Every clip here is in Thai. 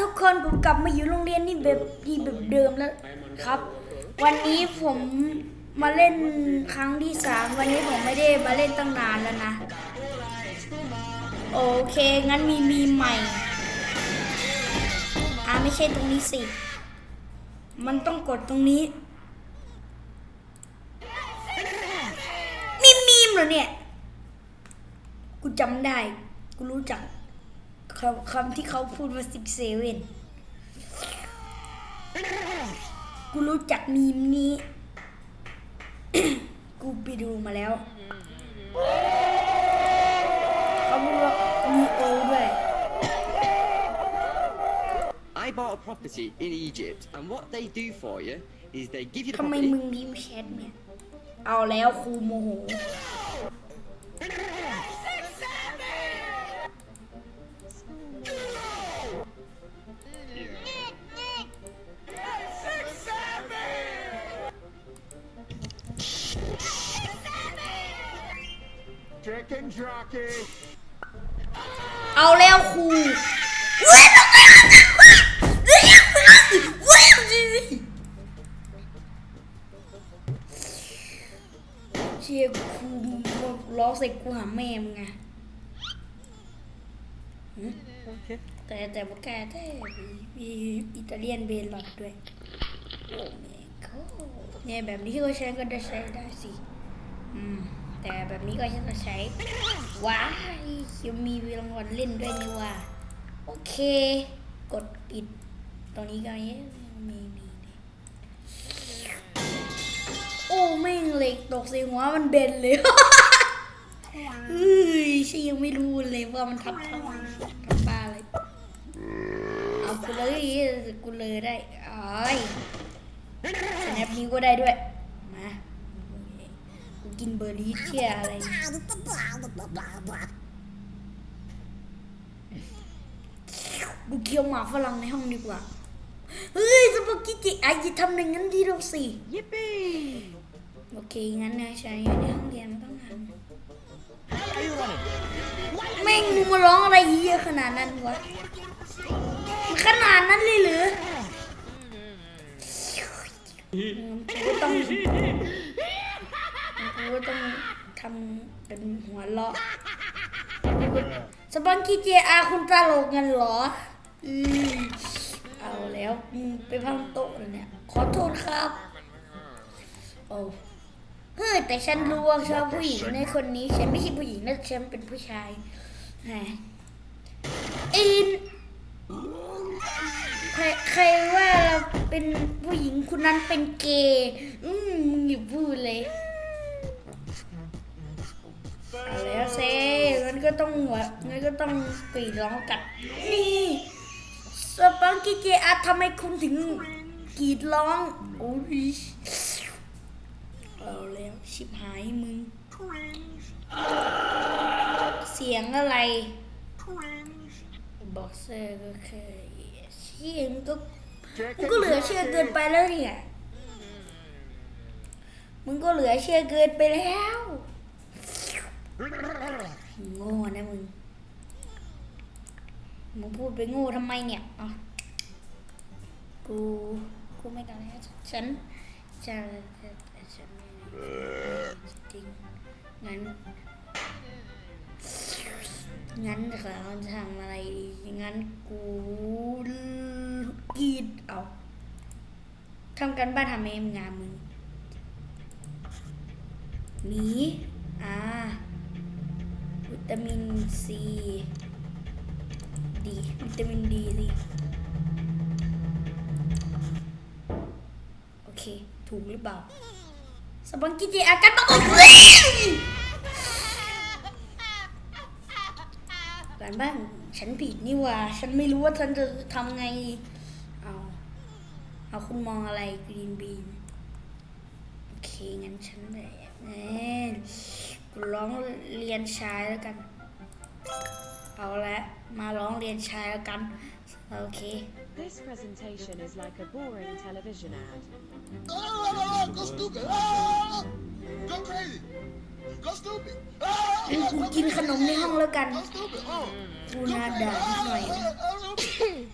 ทุกคนผมกลับมาอยู่โรงเรียนนี่แบบนี่แบบเดิมแล้วครับ วันนี้ผมมาเล่นครั้งที่สามวันนี้ผมไม่ได้มาเล่นตั้งนานแล้วนะ โอเค งั้นมีมีใหม่ อ่าไม่ใช่ตรงนี้สิ มันต้องกดตรงนี้ มีมีมเหรอเนี่ย กูจำได้ กูรู้จัก คำคำที่เขาพูดว่าซิกเซเว่นกูรู้จักมีมนี้ กูไปดูมาแล้ว เขาพูดว่ามีโอด้วย I bought a property in Egypt, and what they do for you is they give you the ทำไม property. มึงมีมแชทเนี่ย เอาแล้วครูโมโห เอาแล้วครูเว้ยทำไมมันจังวะเว้ยเว้ยเชียร์ครูร้องใส่กูหาแม่มึงไงแต่แต่ว่าแกแต่มีอิตาเลียนเบลลอดด้วยเนี่ยแบบนี้ก็ใช้ก็ได้ใช้ได้สิ อืม แต่แบบนี้ก็ฉันจะใช้ ว้ายยังมีรางวัลเล่นด้วยนี่ว่า โอเค กดปิด ตรงนี้ก็ยังมีมีนี่โอ้แม่งเหล็กตกใส่หัวมันเบนเลยเฮ้ยฉันยังไม่รู้เลยว่ามันทับทับทับบ้าอะไรเอากูเลยกูเลยได้อ้ายแนปนี้ก็ได้ด้วย กินเบอร์รี่เชี่ยอะไร กูเคี้ยวหมาฝรั่งในห้องดีกว่า เฮ้ยสปาเกิจิไอ้จะทำอย่างนั้นดีเราสิ Yippee! โอเค งั้นนะฉันอยู่ในห้องเรียนมาตั้งนานแม่งมึงมาร้องอะไรเยอะขนาดนั้นวะ ขนาดนั้นเลยหรออืมกูก็ต้อง กูก็ต้องทำเป็นหัวเราะสปอนกี้เจอาคุณตลกกันเหรออืมเอาแล้วไปพังโต๊ะเลยเนี่ย ขอโทษครับโอ้เฮ้ยแต่ฉันรู้ว่าชอบผู้หญิงในคนนี้ ฉันไม่ใช่ผู้หญิงนะฉันเป็นผู้ชายแหมอินใครใครว่าเราเป็นผู้หญิงคนนั้นเป็นเกย์ อืมอย่าพูดเลย เอาแล้วเซ่งั้นก็ต้องหัวงั้นก็ต้องกรีดร้องกัด นี่สปังกี้เจอาทำไมคุณถึงกรีดร้องโอ้ยเอาแล้วชิบหายมึง เสียงอะไรบ็อกเซอร์ก็เคยเชี่ยมึงก็มึง Chicken ก็เหลือเชื่อเกินไปแล้วเนี่ย มึงก็เหลือเชื่อเกินไปแล้วโง่นะมึง มึงพูดไปโง่ทำไมเนี่ยอะกู กูไม่กันแล้วฉันจะจะฉันจริงงั้น งั้นเขาจะทำอะไรดีงั้นกูกีดเอาทำกันบ้านทำเองงานมึง หมีอ่าวิตามินซีดีวิตามินดีสิโอเค ถูกหรือเปล่าสปังกิจิอาการประกอบเฮ้ยการบ้านฉันผิดนี่ว่า ฉันไม่รู้ว่าฉันจะทำไง เอา เอาคุณมองอะไรกรีนบีน โอเค งั้นฉันแบบแน่ กูร้องเรียนชายแล้วกัน เอาละมาร้องเรียนชายแล้วกัน โอเค This presentation is like a boring television ad. Oh, go stupid. Oh, go crazy. Go stupid. Oh, กินขนมในห้องแล้วกันกูน่าด่านิดหน่อยนะ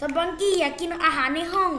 สปังกี้อยากกินอาหารในห้อง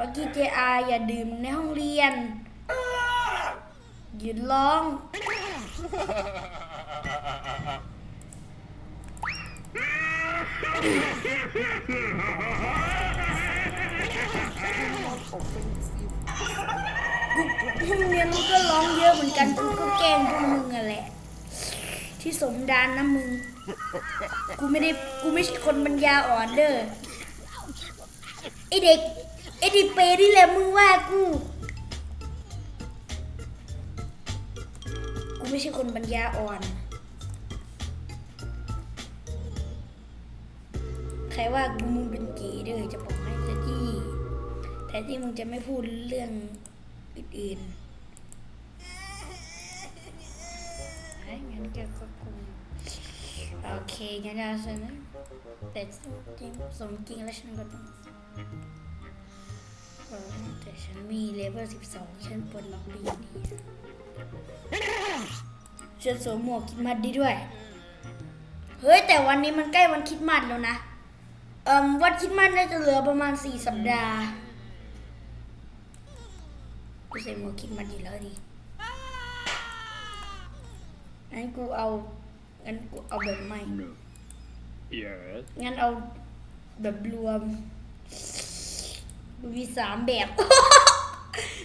โอ้ยสปังกี้เจอาอย่าดื่มในห้องเรียน หยืนร้องห้องเรียนมันก็ร้องเยอะเหมือนกันกูก็แกล้งพวกมึงอะแหละ ที่สมดานนะมึง กูไม่ได้ กูไม่ใช่คนปัญญาอ่อนเด้อไอเด็ก ไอด็กเปนี่แหละมึงว่ากู กูไม่ใช่คนปัญญาอ่อน ใครว่ากูมึงเป็นเกย์เด้อจะบอกให้จะที่แต่ที่มึงจะไม่พูดเรื่องอื่นๆไอ้งั้นแกก็คงโอเคงั้นเอาซะนะแต่จริงสมจริงแล้วฉันก็ต้อง แต่ฉันมีเลเวล12ฉันปลดล็อกดีนี่ฉันสวมหมวกคิดมัดดีด้วย เฮ้ย แต่วันนี้มันใกล้วันคริดมัดแล้วนะ เอ่มวันคริดมัดน่าจะเหลือประมาณสี่สัปดาห์กูใส่หมวกคริดมัดดีแล้วดิงั้นกูเอา งั้นกูเอาแบบใหม่ Yes. งั้นเอาแบบรวม มีสามแบบ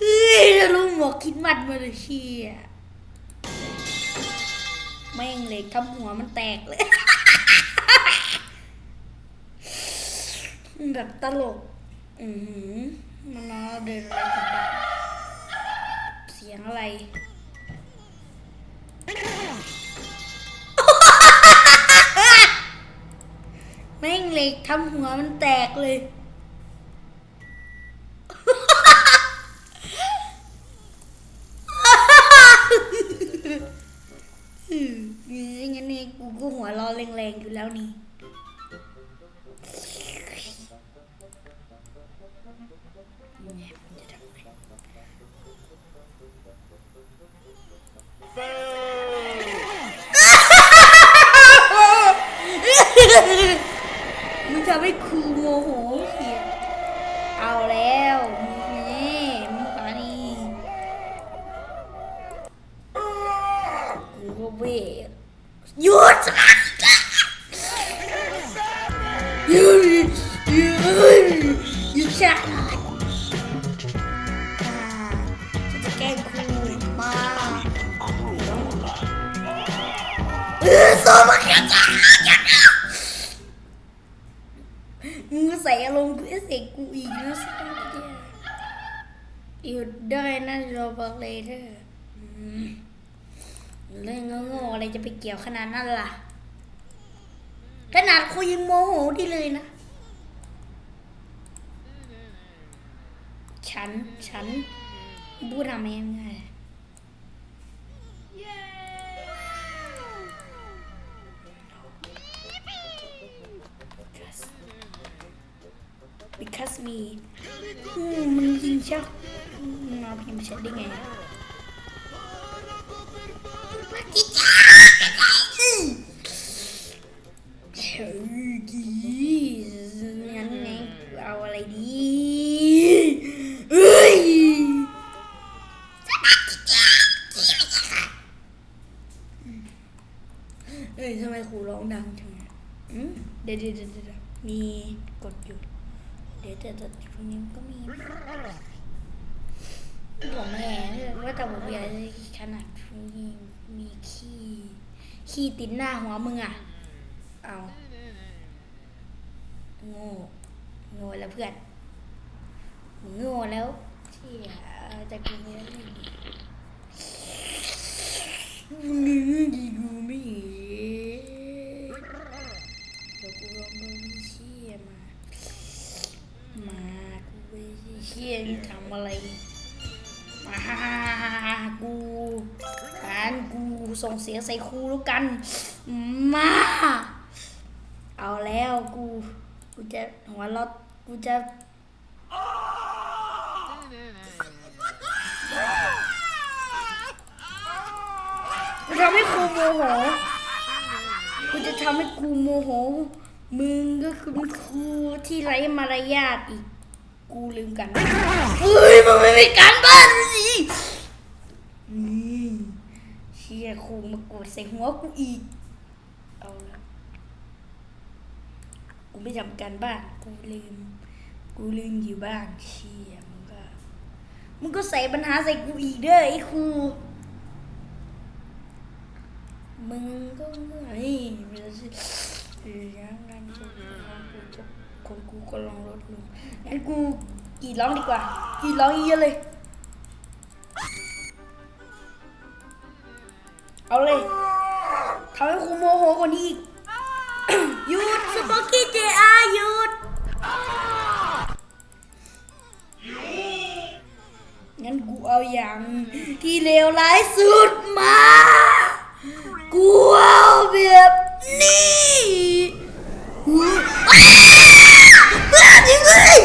เฮ้ยจะรู้หมวกคิดมัดมาเลยเชียแม่งเลยทำหัวมันแตกเลย แบบตลก อือหือมันนอนเดินอะไรกันบ้างเสียงอะไรแม่งเลยทำหัวมันแตกเลย มึงใส่อารมณ์กูเสกกูอีกนะสิเดีหยุดได้นะโรบอกเลยเธอเรื่องโง่ๆอะไรจะไปเกี่ยวขนาดนั้นล่ะ ขนาดคุยยังโมโหที่เลยนะ ฉัน ฉันบูดาแมงไง me อืมมันยิงชักอืมเอาพิมพ์ช็ดได้ไงจิจ้าเฮ้ยดีงั้นไงเอาอะไรดีเอ้ยเอ้ยทำไมครูร้องดังจังเดี๋ยวเดี๋ยวเดี๋ยวมีกดอยู่ เดี๋ยวแต่แต่ตรงนี้มก็มีผมแหงว่าแต่ผมอยากขนาดมีมีขี้ขี้ติดหน้าหัวมึงอะ เอาโง่โง่แล้วเพื่อนมึงโง่แล้วเชี่จะกูไเสียงใส่ครูแล้วกัน มา เอาแล้วกู กูจะหัวเรถกูจะกูทำให้ครูโมโห กูจะทำให้กูโมโห มึงก็คือครูที่ไร้มารยาทอีก กูลืมกันเฮ้ยมึงไม่มีการบ้านสิ ชี่ยครูมากดใส่หัวกูอีก เอาละกูไม่ทำการบ้านกูลืม กูลืมอยู่บ้านเชี่ยมึงก็ มึงก็ใส่ปัญหาใส่กูอีกเด้อไอ้ครู มึงก็เมื่อยเวลาสิเรียงนั้นจะของกูจะของกูก็ลองลดลงงั้นกูกรีดร้องดีกว่ากรีดร้องเยอะเลย เอาเลยทำให้ครูโมโหกว่านี้อีกหยุดสป็อกคิทเจอาหยุดงั้นกูเอาอย่างที่เลวร้ายสุดมา กูเอาแบบนี้อะจริงเลย